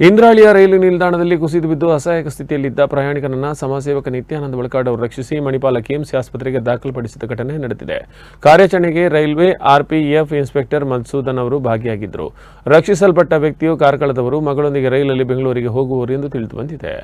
ಇಂದ್ರಾಳಿಯ ರೈಲು ನಿಲ್ದಾಣದಲ್ಲಿ ಕುಸಿದು ಬಿದ್ದು ಅಸಹಾಯಕ ಸ್ಥಿತಿಯಲ್ಲಿದ್ದ ಪ್ರಯಾಣಿಕನನ್ನ ಸಮಾಜಸೇವಕ ನಿತ್ಯಾನಂದ ಬಳಕಾಡ್ ಅವರು ರಕ್ಷಿಸಿ ಮಣಿಪಾಲ ಕೆಎಂಸಿ ಆಸ್ಪತ್ರೆಗೆ ದಾಖಲುಪಡಿಸಿದ ಘಟನೆ ನಡೆದಿದೆ. ಕಾರ್ಯಾಚರಣೆಗೆ ರೈಲ್ವೆ, ಆರ್ಪಿಎಫ್ ಇನ್ಸ್ಪೆಕ್ಟರ್ ಮನ್ಸೂದನ್ ಅವರು ಭಾಗಿಯಾಗಿದ್ದರು ರಕ್ಷಿಸಲ್ಪಟ್ಟ ವ್ಯಕ್ತಿಯು ಕಾರ್ಕಳದವರು, ಮಗಳೊಂದಿಗೆ ರೈಲಲ್ಲಿ ಬೆಂಗಳೂರಿಗೆ ಹೋಗುವರು ಎಂದು ತಿಳಿದು ಬಂದಿದೆ.